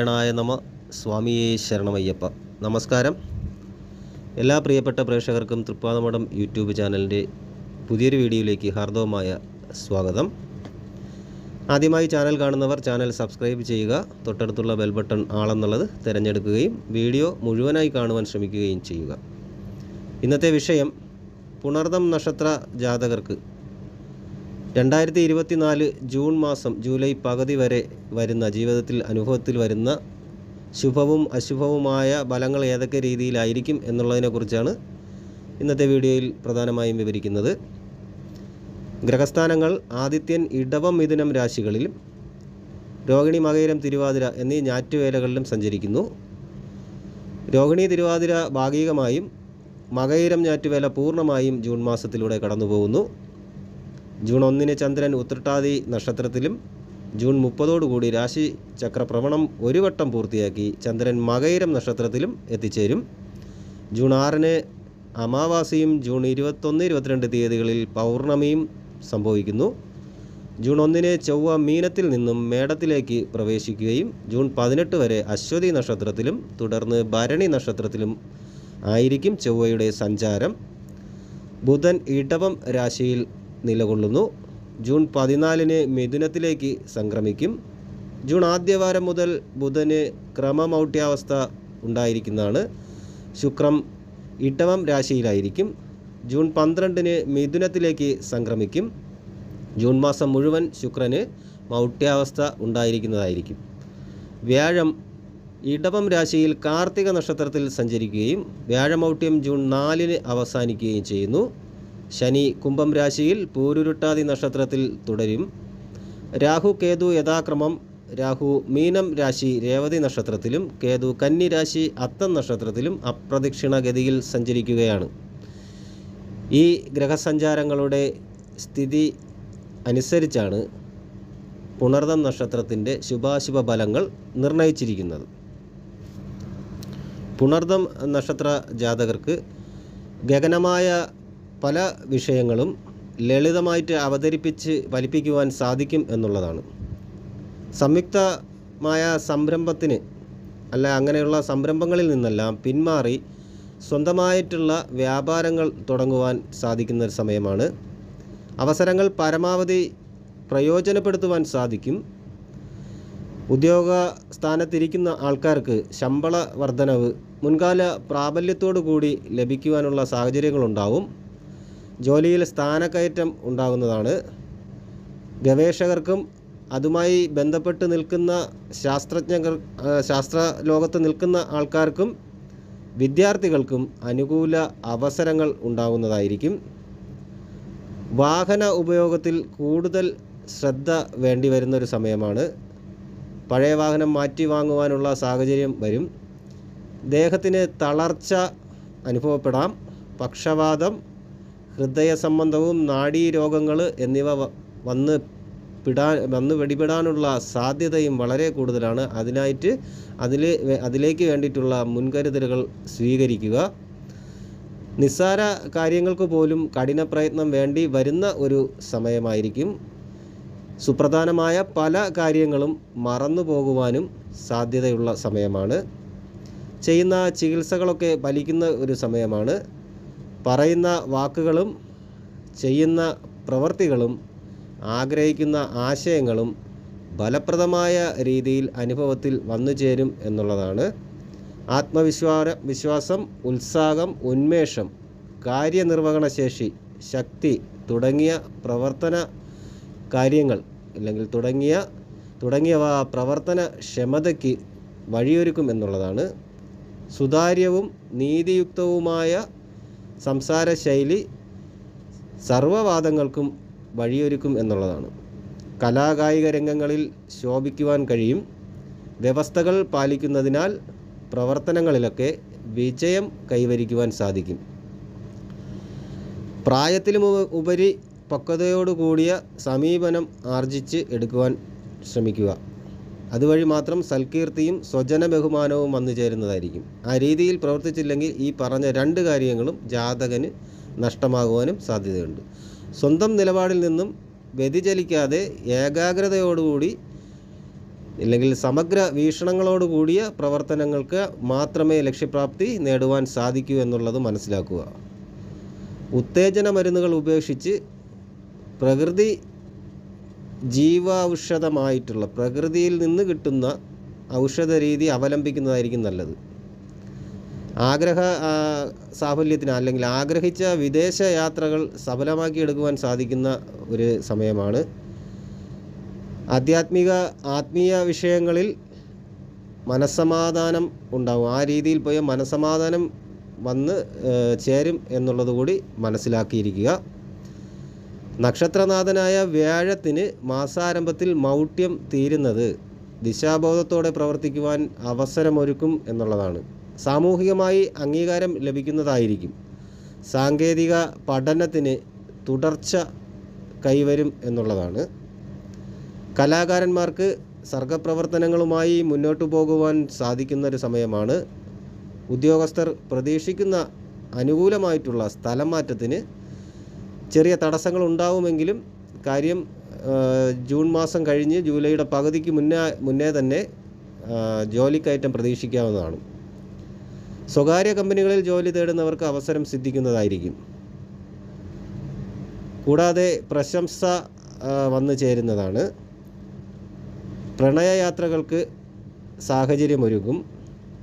നാരായണായ നമ. സ്വാമി ശരണമയ്യപ്പ. നമസ്കാരം. എല്ലാ പ്രിയപ്പെട്ട പ്രേക്ഷകർക്കും തൃപ്പാദമഠം യൂട്യൂബ് ചാനലിന്റെ പുതിയൊരു വീഡിയോയിലേക്ക് ഹാർദവമായ സ്വാഗതം. ആദ്യമായി ചാനൽ കാണുന്നവർ ചാനൽ സബ്സ്ക്രൈബ് ചെയ്യുക തൊട്ടടുത്തുള്ള ബെൽ ബട്ടൺ ആളെന്നുള്ളത് തിരഞ്ഞെടുക്കുകയും വീഡിയോ മുഴുവനായി കാണുവാൻ ശ്രമിക്കുകയും ചെയ്യുക. ഇന്നത്തെ വിഷയം പുണർദം നക്ഷത്ര ജാതകർക്ക് രണ്ടായിരത്തി ഇരുപത്തിനാല് ജൂൺ മാസം ജൂലൈ പകുതി വരെ വരുന്ന ജീവിതത്തിൽ അനുഭവത്തിൽ വരുന്ന ശുഭവും അശുഭവുമായ ഫലങ്ങൾ ഏതൊക്കെ രീതിയിലായിരിക്കും എന്നുള്ളതിനെക്കുറിച്ചാണ് ഇന്നത്തെ വീഡിയോയിൽ പ്രധാനമായും വിവരിക്കുന്നത്. ഗ്രഹസ്ഥാനങ്ങൾ ആദിത്യൻ ഇടവം മിഥുനം രാശികളിലും രോഹിണി മകയിരം തിരുവാതിര എന്നീ ഞാറ്റുവേലകളിലും സഞ്ചരിക്കുന്നു. രോഹിണി തിരുവാതിര ഭാഗികമായും മകയിരം ഞാറ്റുവേല പൂർണമായും ജൂൺ മാസത്തിലൂടെ കടന്നുപോകുന്നു. ജൂൺ ഒന്നിന് ചന്ദ്രൻ ഉത്രട്ടാതി നക്ഷത്രത്തിലും ജൂൺ മുപ്പതോടുകൂടി രാശി ചക്രഭ്രമണം ഒരു വട്ടം പൂർത്തിയാക്കി ചന്ദ്രൻ മകയിരം നക്ഷത്രത്തിലും എത്തിച്ചേരും. ജൂൺ ആറിന് അമാവാസിയും ജൂൺ ഇരുപത്തൊന്ന് ഇരുപത്തിരണ്ട് തീയതികളിൽ പൗർണമിയും സംഭവിക്കുന്നു. ജൂൺ ഒന്നിന് ചൊവ്വ മീനത്തിൽ നിന്നും മേടത്തിലേക്ക് പ്രവേശിക്കുകയും ജൂൺ പതിനെട്ട് വരെ അശ്വതി നക്ഷത്രത്തിലും തുടർന്ന് ഭരണി നക്ഷത്രത്തിലും ആയിരിക്കും ചൊവ്വയുടെ സഞ്ചാരം. ബുധൻ ഇടവം രാശിയിൽ നിലകൊള്ളുന്നു. ജൂൺ പതിനാലിന് മിഥുനത്തിലേക്ക് സംക്രമിക്കും. ജൂൺ ആദ്യവാരം മുതൽ ബുധന് ക്രമമൗട്ട്യാവസ്ഥ ഉണ്ടായിരിക്കുന്നതാണ്. ശുക്രം ഇട്ടവം രാശിയിലായിരിക്കും. ജൂൺ പന്ത്രണ്ടിന് മിഥുനത്തിലേക്ക് സംക്രമിക്കും. ജൂൺ മാസം മുഴുവൻ ശുക്രന് മൗട്ട്യാവസ്ഥ ഉണ്ടായിരിക്കുന്നതായിരിക്കും. വ്യാഴം ഇടവം രാശിയിൽ കാർത്തിക നക്ഷത്രത്തിൽ സഞ്ചരിക്കുകയും വ്യാഴമൗട്ട്യം ജൂൺ നാലിന് അവസാനിക്കുകയും ചെയ്യുന്നു. ശനി കുംഭം രാശിയിൽ പൂരുരുട്ടാതി നക്ഷത്രത്തിൽ തുടരും. രാഹു കേതു യഥാക്രമം രാഹു മീനം രാശി രേവതി നക്ഷത്രത്തിലും കേതു കന്നി രാശി അത്തം നക്ഷത്രത്തിലും അപ്രദക്ഷിണഗതിയിൽ സഞ്ചരിക്കുകയാണ്. ഈ ഗ്രഹസഞ്ചാരങ്ങളുടെ സ്ഥിതി അനുസരിച്ചാണ് പുണർതം നക്ഷത്രത്തിന്റെ ശുഭാശുഭ ഫലങ്ങൾ നിർണയിച്ചിരിക്കുന്നത്. പുണർദം നക്ഷത്ര ജാതകർക്ക് ഗഗനമായ പല വിഷയങ്ങളും ലളിതമായിട്ട് അവതരിപ്പിച്ച് ഫലിപ്പിക്കുവാൻ സാധിക്കും എന്നുള്ളതാണ്. സംയുക്തമായ സംരംഭത്തിന് അല്ല അങ്ങനെയുള്ള സംരംഭങ്ങളിൽ നിന്നെല്ലാം പിന്മാറി സ്വന്തമായിട്ടുള്ള വ്യാപാരങ്ങൾ തുടങ്ങുവാൻ സാധിക്കുന്ന ഒരു സമയമാണ്. അവസരങ്ങൾ പരമാവധി പ്രയോജനപ്പെടുത്തുവാൻ സാധിക്കും. ഉദ്യോഗ സ്ഥാനത്തിരിക്കുന്ന ആൾക്കാർക്ക് ശമ്പള വർധനവ് മുൻകാല പ്രാബല്യത്തോടു കൂടി ലഭിക്കുവാനുള്ള സാഹചര്യങ്ങളുണ്ടാവും. ജോലിയിൽ സ്ഥാനക്കയറ്റം ഉണ്ടാകുന്നതാണ്. ഗവേഷകർക്കും അതുമായി ബന്ധപ്പെട്ട് നിൽക്കുന്ന ശാസ്ത്രജ്ഞർ ശാസ്ത്ര ലോകത്ത് നിൽക്കുന്ന ആൾക്കാർക്കും വിദ്യാർത്ഥികൾക്കും അനുകൂല അവസരങ്ങൾ ഉണ്ടാകുന്നതായിരിക്കും. വാഹന ഉപയോഗത്തിൽ കൂടുതൽ ശ്രദ്ധ വേണ്ടി വരുന്നൊരു സമയമാണ്. പഴയ വാഹനം മാറ്റി വാങ്ങുവാനുള്ള സാഹചര്യം വരും. ദേഹത്തിന് തളർച്ച അനുഭവപ്പെടാം. പക്ഷവാതം ഹൃദയ സംബന്ധവും നാഡീരോഗങ്ങൾ എന്നിവ വന്ന് പിടാൻ വന്ന് വെടിപെടാനുള്ള സാധ്യതയും വളരെ കൂടുതലാണ്. അതിനായിട്ട് അതിൽ അതിലേക്ക് വേണ്ടിയിട്ടുള്ള മുൻകരുതലുകൾ സ്വീകരിക്കുക. നിസ്സാര കാര്യങ്ങൾക്ക് പോലും കഠിന പ്രയത്നം വേണ്ടി വരുന്ന ഒരു സമയമായിരിക്കും. സുപ്രധാനമായ പല കാര്യങ്ങളും മറന്നു പോകുവാനും സാധ്യതയുള്ള സമയമാണ്. ചെയ്യുന്ന ചികിത്സകളൊക്കെ ഫലിക്കുന്ന ഒരു സമയമാണ്. പറയുന്ന വാക്കുകളും ചെയ്യുന്ന പ്രവൃത്തികളും ആഗ്രഹിക്കുന്ന ആശയങ്ങളും ഫലപ്രദമായ രീതിയിൽ അനുഭവത്തിൽ വന്നു ചേരും എന്നുള്ളതാണ്. ആത്മവിശ്വാസ വിശ്വാസം ഉത്സാഹം ഉന്മേഷം കാര്യനിർവഹണ ശേഷി ശക്തി തുടങ്ങിയ പ്രവർത്തന കാര്യങ്ങൾ അല്ലെങ്കിൽ തുടങ്ങിയ തുടങ്ങിയവ പ്രവർത്തന ക്ഷമതയ്ക്ക് വഴിയൊരുക്കും എന്നുള്ളതാണ്. സുതാര്യവും നീതിയുക്തവുമായ സംസാര ശൈലി സർവവാദങ്ങൾക്കും വഴിയൊരുക്കും എന്നുള്ളതാണ്. കലാകായിക രംഗങ്ങളിൽ ശോഭിക്കുവാൻ കഴിയും. വ്യവസ്ഥകൾ പാലിക്കുന്നതിനാൽ പ്രവർത്തനങ്ങളിലൊക്കെ വിജയം കൈവരിക്കുവാൻ സാധിക്കും. പ്രായത്തിലും ഉപരി പക്വതയോടുകൂടിയ സമീപനം ആർജിച്ച് എടുക്കുവാൻ ശ്രമിക്കുക. അതുവഴി മാത്രം സൽകീർത്തിയും സ്വജന ബഹുമാനവും വന്നു ചേരുന്നതായിരിക്കും. ആ രീതിയിൽ പ്രവർത്തിച്ചില്ലെങ്കിൽ ഈ പറഞ്ഞ രണ്ട് കാര്യങ്ങളും ജാതകന് നഷ്ടമാകുവാനും സാധ്യതയുണ്ട്. സ്വന്തം നിലപാടിൽ നിന്നും വ്യതിചലിക്കാതെ ഏകാഗ്രതയോടുകൂടി അല്ലെങ്കിൽ സമഗ്ര വീക്ഷണങ്ങളോട് കൂടിയ പ്രവർത്തനങ്ങൾക്ക് മാത്രമേ ലക്ഷ്യപ്രാപ്തി നേടുവാൻ സാധിക്കൂ എന്നുള്ളത് മനസ്സിലാക്കുക. ഉത്തേജന മരുന്നുകൾ ഉപേക്ഷിച്ച് പ്രകൃതി ജീവാഔഷധമായിട്ടുള്ള പ്രകൃതിയിൽ നിന്ന് കിട്ടുന്ന ഔഷധ രീതി അവലംബിക്കുന്നതായിരിക്കും നല്ലത്. ആഗ്രഹ സാഫല്യത്തിന് അല്ലെങ്കിൽ ആഗ്രഹിച്ച വിദേശ യാത്രകൾ സഫലമാക്കിയെടുക്കുവാൻ സാധിക്കുന്ന ഒരു സമയമാണ്. ആധ്യാത്മിക ആത്മീയ വിഷയങ്ങളിൽ മനസ്സമാധാനം ഉണ്ടാവും. ആ രീതിയിൽ പോയ മനസ്സമാധാനം വന്ന് ചേരും എന്നുള്ളത് കൂടി മനസ്സിലാക്കിയിരിക്കുക. നക്ഷത്രനാഥനായ വ്യാഴത്തിന് മാസാരംഭത്തിൽ മൗഢ്യം തീരുന്നത് ദിശാബോധത്തോടെ പ്രവർത്തിക്കുവാൻ അവസരമൊരുക്കും എന്നുള്ളതാണ്. സാമൂഹികമായി അംഗീകാരം ലഭിക്കുന്നതായിരിക്കും. സാങ്കേതിക പഠനത്തിന് തുടർച്ച കൈവരും എന്നുള്ളതാണ്. കലാകാരന്മാർക്ക് സർഗപ്രവർത്തനങ്ങളുമായി മുന്നോട്ടു പോകുവാൻ സാധിക്കുന്ന ഒരു സമയമാണ്. ഉദ്യോഗസ്ഥർ പ്രതീക്ഷിക്കുന്ന അനുകൂലമായിട്ടുള്ള സ്ഥലം മാറ്റത്തിന് ചെറിയ തടസ്സങ്ങൾ ഉണ്ടാവുമെങ്കിലും കാര്യം ജൂൺ മാസം കഴിഞ്ഞ് ജൂലൈയുടെ പകുതിക്ക് മുന്നേ മുന്നേ തന്നെ ജോലിക്കയറ്റം പ്രതീക്ഷിക്കാവുന്നതാണ്. സ്വകാര്യ കമ്പനികളിൽ ജോലി തേടുന്നവർക്ക് അവസരം സിദ്ധിക്കുന്നതായിരിക്കും. കൂടാതെ പ്രശംസ വന്നു ചേരുന്നതാണ്. പ്രണയയാത്രകൾക്ക് സാഹചര്യമൊരുക്കും.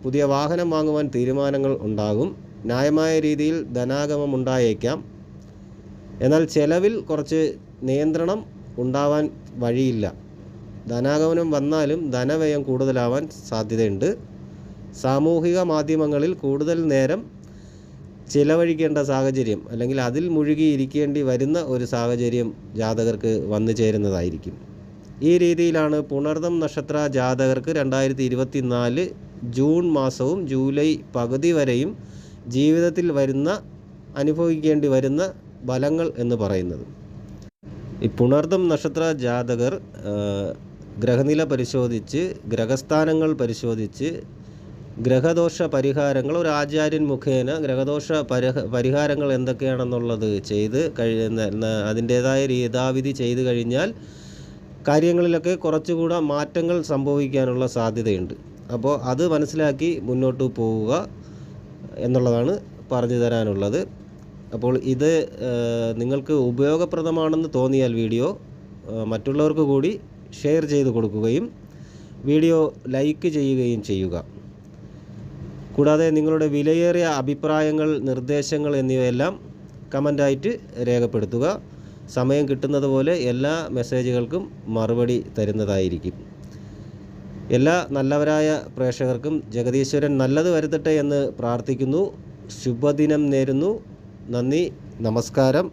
പുതിയ വാഹനം വാങ്ങുവാൻ തീരുമാനങ്ങൾ ഉണ്ടാകും. ന്യായമായ രീതിയിൽ ധനാഗമം ഉണ്ടായേക്കാം. എന്നാൽ ചെലവിൽ കുറച്ച് നിയന്ത്രണം ഉണ്ടാവാൻ വഴിയില്ല. ധനാഗമനം വന്നാലും ധനവ്യയം കൂടുതലാവാൻ സാധ്യതയുണ്ട്. സാമൂഹിക മാധ്യമങ്ങളിൽ കൂടുതൽ നേരം ചിലവഴിക്കേണ്ട സാഹചര്യം അല്ലെങ്കിൽ അതിൽ മുഴുകിയിരിക്കേണ്ടി വരുന്ന ഒരു സാഹചര്യം ജാതകർക്ക് വന്നു ചേരുന്നതായിരിക്കും. ഈ രീതിയിലാണ് പുണർദം നക്ഷത്ര ജാതകർക്ക് രണ്ടായിരത്തി ഇരുപത്തി നാല് ജൂൺ മാസവും ജൂലൈ പകുതി വരെയും ജീവിതത്തിൽ വരുന്ന അനുഭവിക്കേണ്ടി വരുന്ന ഫലങ്ങൾ എന്ന് പറയുന്നത്. ഈ പുണർദം നക്ഷത്ര ജാതകർ ഗ്രഹനില പരിശോധിച്ച് ഗ്രഹസ്ഥാനങ്ങൾ പരിശോധിച്ച് ഗ്രഹദോഷ പരിഹാരങ്ങൾ ഒരു ആചാര്യൻ മുഖേന ഗ്രഹദോഷ പരിഹ പരിഹാരങ്ങൾ എന്തൊക്കെയാണെന്നുള്ളത് ചെയ്ത് കഴിയുന്ന അതിന്റേതായ യഥാവിധി ചെയ്തു കഴിഞ്ഞാൽ കാര്യങ്ങളിലൊക്കെ കുറച്ചുകൂടെ മാറ്റങ്ങൾ സംഭവിക്കാനുള്ള സാധ്യതയുണ്ട്. അപ്പോൾ അത് മനസ്സിലാക്കി മുന്നോട്ട് പോവുക എന്നുള്ളതാണ് പറഞ്ഞു തരാനുള്ളത്. അപ്പോൾ ഇത് നിങ്ങൾക്ക് ഉപയോഗപ്രദമാണെന്ന് തോന്നിയാൽ വീഡിയോ മറ്റുള്ളവർക്ക് കൂടി ഷെയർ ചെയ്ത് കൊടുക്കുകയും വീഡിയോ ലൈക്ക് ചെയ്യുകയും ചെയ്യുക. കൂടാതെ നിങ്ങളുടെ വിലയേറിയ അഭിപ്രായങ്ങൾ നിർദ്ദേശങ്ങൾ എന്നിവയെല്ലാം കമന്റായിട്ട് രേഖപ്പെടുത്തുക. സമയം കിട്ടുന്നത് പോലെ എല്ലാ മെസ്സേജുകൾക്കും മറുപടി തരുന്നതായിരിക്കും. എല്ലാ നല്ലവരായ പ്രേക്ഷകർക്കും ജഗദീശ്വരൻ നല്ലത് വരുത്തട്ടെ എന്ന് പ്രാർത്ഥിക്കുന്നു. ശുഭദിനം നേരുന്നു. നന്ദി നമസ്കാരം.